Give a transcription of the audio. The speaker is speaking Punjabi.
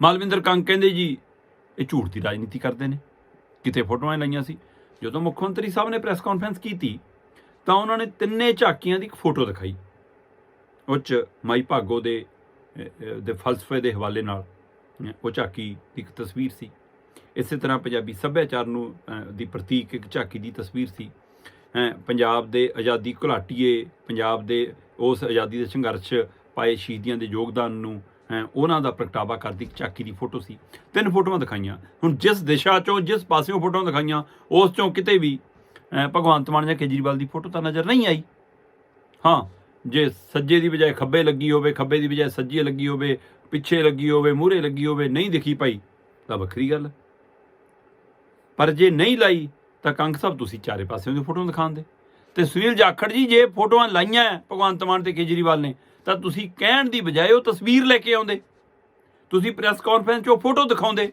ਮਾਲਵਿੰਦਰ ਕੰਗ ਕਹਿੰਦੇ ਜੀ, ਇਹ ਝੂਠ ਦੀ ਰਾਜਨੀਤੀ ਕਰਦੇ ਨੇ। ਕਿਤੇ ਫੋਟੋਆਂ ਲਾਈਆਂ ਸੀ। ਜਦੋਂ ਮੁੱਖ ਮੰਤਰੀ ਸਾਹਿਬ ਨੇ ਪ੍ਰੈਸ ਕਾਨਫਰੰਸ ਕੀਤੀ, ਤਾਂ ਉਹਨਾਂ ਨੇ ਤਿੰਨੇ ਝਾਕੀਆਂ ਦੀ ਇੱਕ ਫੋਟੋ ਦਿਖਾਈ। ਉਹ 'ਚ ਮਾਈ ਭਾਗੋ ਦੇ ਦੇ ਫਲਸਫੇ ਦੇ ਹਵਾਲੇ ਨਾਲ ਉਹ ਝਾਕੀ ਦੀ ਇੱਕ ਤਸਵੀਰ ਸੀ। ਇਸੇ ਤਰ੍ਹਾਂ ਪੰਜਾਬੀ ਸੱਭਿਆਚਾਰ ਨੂੰ ਦੀ ਪ੍ਰਤੀਕ ਇੱਕ ਝਾਕੀ ਦੀ ਤਸਵੀਰ ਸੀ। ਪੰਜਾਬ ਦੇ ਆਜ਼ਾਦੀ ਘੁਲਾਟੀਏ, ਪੰਜਾਬ ਦੇ ਉਸ ਆਜ਼ਾਦੀ ਦੇ ਸੰਘਰਸ਼ ਪਾਏ ਸ਼ਹੀਦੀਆਂ ਦੇ ਯੋਗਦਾਨ ਨੂੰ ਉਹਨਾਂ ਦਾ ਪ੍ਰਗਟਾਵਾ ਕਰਦੀ, ਇੱਕ ਝਾਕੀ ਦੀ ਫੋਟੋ ਸੀ। ਤਿੰਨ ਫੋਟੋਆਂ ਦਿਖਾਈਆਂ। ਹੁਣ ਜਿਸ ਦਿਸ਼ਾ 'ਚੋਂ, ਜਿਸ ਪਾਸਿਓਂ ਫੋਟੋਆਂ ਦਿਖਾਈਆਂ, ਉਸ 'ਚੋਂ ਕਿਤੇ ਵੀ ਭਗਵੰਤ ਮਾਨ ਜਾਂ ਕੇਜਰੀਵਾਲ ਦੀ ਫੋਟੋ ਤਾਂ ਨਜ਼ਰ ਨਹੀਂ ਆਈ। ਹਾਂ, ਜੇ ਸੱਜੇ ਦੀ ਬਜਾਏ ਖੱਬੇ ਲੱਗੀ ਹੋਵੇ, ਖੱਬੇ ਦੀ ਬਜਾਏ ਸੱਜੇ ਲੱਗੀ ਹੋਵੇ, ਪਿੱਛੇ ਲੱਗੀ ਹੋਵੇ, ਮੂਹਰੇ ਲੱਗੀ ਹੋਵੇ, ਨਹੀਂ ਦਿਖੀ ਭਾਈ, ਤਾਂ ਵੱਖਰੀ ਗੱਲ ਪਰ ਜੇ ਨਹੀਂ ਲਾਈ, ਤਾਂ ਕੰਗ ਸਾਹਿਬ ਤੁਸੀਂ ਚਾਰੇ ਪਾਸਿਓਂ ਦੀ ਫੋਟੋ ਦਿਖਾਉਂਦੇ। ਤੇ ਸੁਨੀਲ ਜਾਖੜ ਜੀ, ਜੇ ਫੋਟੋਆਂ ਲਾਈਆਂ ਭਗਵੰਤ ਮਾਨ ਤੇ ਕੇਜਰੀਵਾਲ ਨੇ, ਤਾਂ ਤੁਸੀਂ ਕਹਿਣ ਦੀ ਬਜਾਏ ਉਹ ਤਸਵੀਰ ਲੈ ਕੇ ਆਉਂਦੇ। ਤੁਸੀਂ ਪ੍ਰੈਸ ਕਾਨਫਰੰਸ 'ਚ ਉਹ ਫੋਟੋ ਦਿਖਾਉਂਦੇ।